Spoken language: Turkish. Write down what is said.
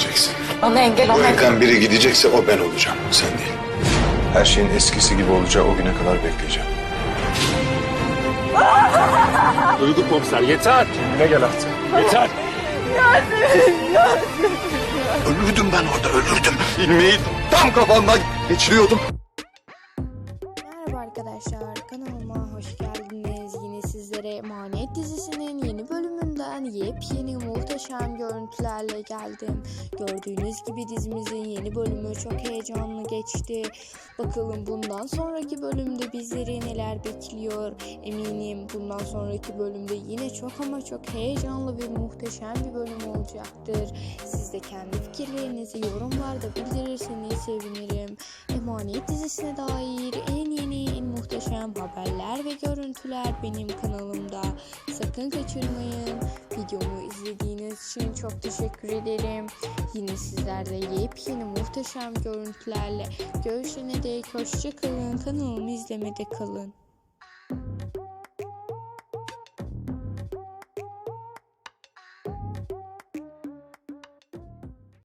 gideceksin. Bana engel Bu olma. evden biri gidecekse o ben olacağım. Sen değil. Her şeyin eskisi gibi olacağı o güne kadar bekleyeceğim. Duygu komiser yeter. Ne gel artık. Yeter. Ölürdüm ben orada ölürdüm. İlmeği tam kafamdan geçiriyordum. Merhaba arkadaşlar kanalıma hoş geldiniz. Dizisinin yeni bölümünden yepyeni muhteşem görüntülerle geldim. Gördüğünüz gibi dizimizin yeni bölümü çok heyecanlı geçti. Bakalım bundan sonraki bölümde bizleri neler bekliyor. Eminim bundan sonraki bölümde yine çok ama çok heyecanlı ve muhteşem bir bölüm olacaktır. Siz de kendi fikirlerinizi yorumlarda bildirirseniz sevinirim. Emanet dizisine dair en muhteşem haberler ve görüntüler benim kanalımda. Sakın kaçırmayın. Videomu izlediğiniz için çok teşekkür ederim. Yine sizlerle yepyeni muhteşem görüntülerle görüşene dek hoşça kalın. Kanalımı izlemede kalın.